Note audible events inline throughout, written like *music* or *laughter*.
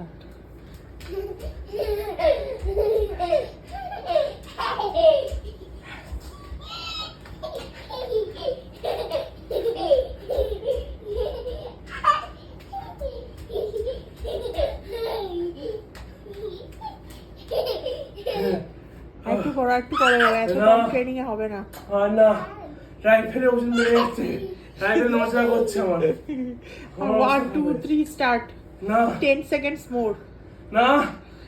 Start একটু করো একটু করো এত না। কম ট্রেনিং এ হবে না আর না রাইফেলে ওজন বেড়ে যাচ্ছে রাইফেল নড়াচড়া করছে আমার আমার ওয়ান অবস্থা টু খারাপ। থ্রি স্টার্ট না টেন সেকেন্ডস মোর না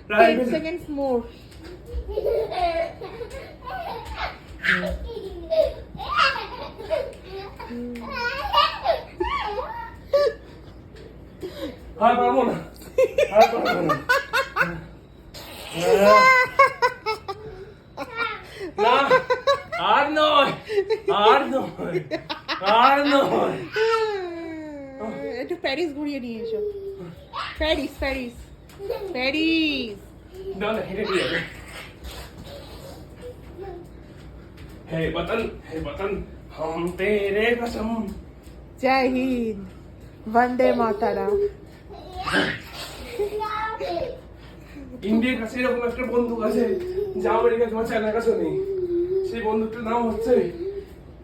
টেন রাইফেল সেকেন্ডস মোর আর পারব না আর পারব না না আর নয় আর নয় আর নয় একটু প্যারিস ঘুরিয়ে নিয়ে এসো প্যারিস প্যারিস প্যারিস না না হেঁটে দিয়ে যাবে হে বতন হে বতন हम तेरे कसम জয় হিন্দ বন্দে মাতারা ইন্ডিয়ার কাছে এরকম একটা বন্দুক আছে যা আমেরিকা তোমার চায়নার কাছে নেই সেই বন্দুকটার নাম হচ্ছে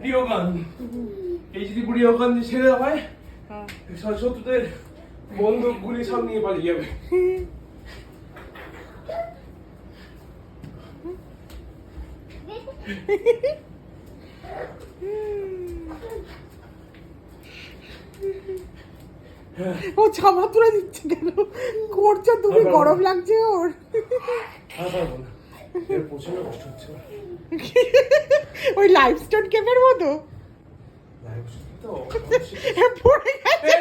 রিওগান এই যদি রিওগান দিয়ে ছেড়ে দেওয়া হয় হ্যাঁ। শত্রুদের বন্দুক গুলি সব নিয়ে পালিয়ে যাবে। ও জামা তুলে দিচ্ছে কেন? করছ তুমি গরম লাগছে ওর। ওই লাইফ স্টোন গেমের মতো? পড়ে গেছে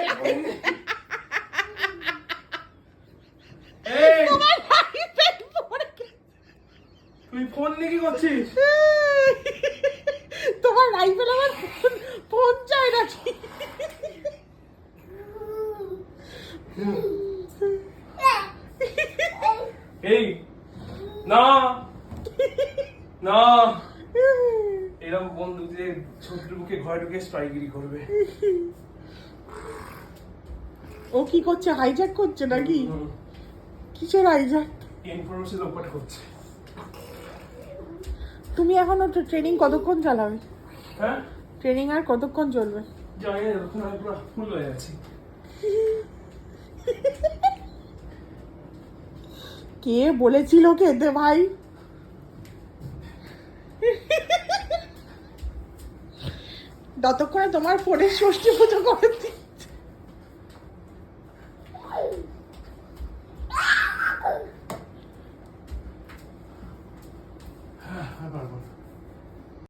এই, তোমার লাইফে পড়ে গেছে তুই ফোন নিয়ে কি করছিস? *laughs* তোমার রাইফেল আমার ফোন ফোন চাই নাকি? এই না না। এরকম বন্দুক দিয়ে শত্রুকে ঘরে ঢুকে স্ট্রাইগিরি করবে। ও কি করছে? হাইজ্যাক করছে নাকি। কিসের হাইজ্যাক ইনফরমেশন লোপাট করছে। তুমি এখন এখনও ট্রেনিং কতক্ষণ চালাবে? হ্যাঁ? ট্রেনিং আর কতক্ষণ চলবে? জানি না যতক্ষণ আমি পুরো ফুল হয়ে আছি। কে বলেছিল খেতে ভাই? ততক্ষণে তোমার ফোনের ষষ্ঠী পুজো করে